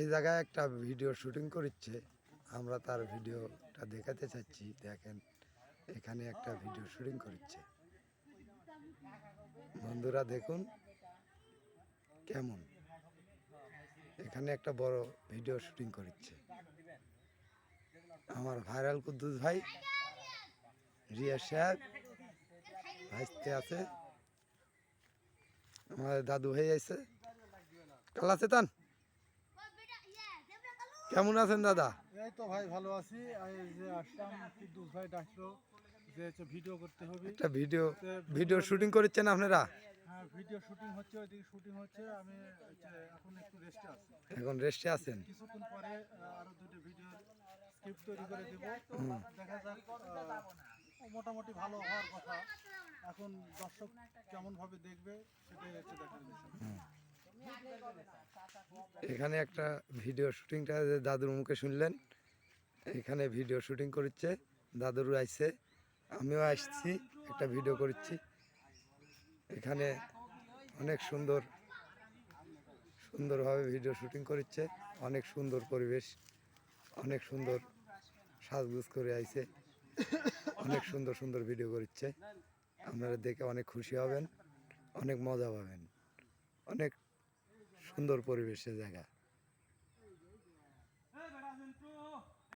এই জায়গায় একটা ভিডিও শুটিং করছে আমরা তার ভিডিওটা দেখাতে চাচ্ছি। দেখেন, এখানে একটা ভিডিও শুটিং করছে বন্ধুরা দেখুন কেমন। এখানে একটা বড় ভিডিও শুটিং করছে আমার ভাইরাল কুদ্দুস ভাই, রিয়া সাহেব, ভাইস্তে আছে। আমাদের দাদু ভাই আছে। কালা চেতান কেমন আছেন দাদা? এই তো ভাই ভালো আছি। এই যে আসলাম কুদ্দুস ভাই ডাকলো যে হচ্ছে ভিডিও করতে হবে। একটা ভিডিও ভিডিও শুটিং করছেন আপনারা? হ্যাঁ ভিডিও শুটিং হচ্ছে ওইদিকে শুটিং হচ্ছে। আমি এখন একটু রেস্টে আছি। এখন রেস্টে আছেন? কিছুক্ষণ পরে আরও দুটো ভিডিও স্ক্রিপ্ট তৈরি করে দেব। দেখা যাক মোটামুটি ভালো হওয়ার কথা। এখন দর্শক কেমন ভাবে দেখবে সেটাই হচ্ছে দেখার বিষয়। এখানে একটা ভিডিও শুটিংটা দাদুর মুখে শুনলেন, এখানে ভিডিও শুটিং করছে দাদুর আইছে, আমিও আসছি, একটা ভিডিও করছি। এখানে অনেক সুন্দর, সুন্দরভাবে ভিডিও শুটিং করছে, অনেক সুন্দর পরিবেশ, অনেক সুন্দর সাজগুজ করে আইছে, অনেক সুন্দর সুন্দর ভিডিও করছে। আপনারা দেখে অনেক খুশি হবেন, অনেক মজা পাবেন, অনেক সুন্দর পরিবেশের জায়গা।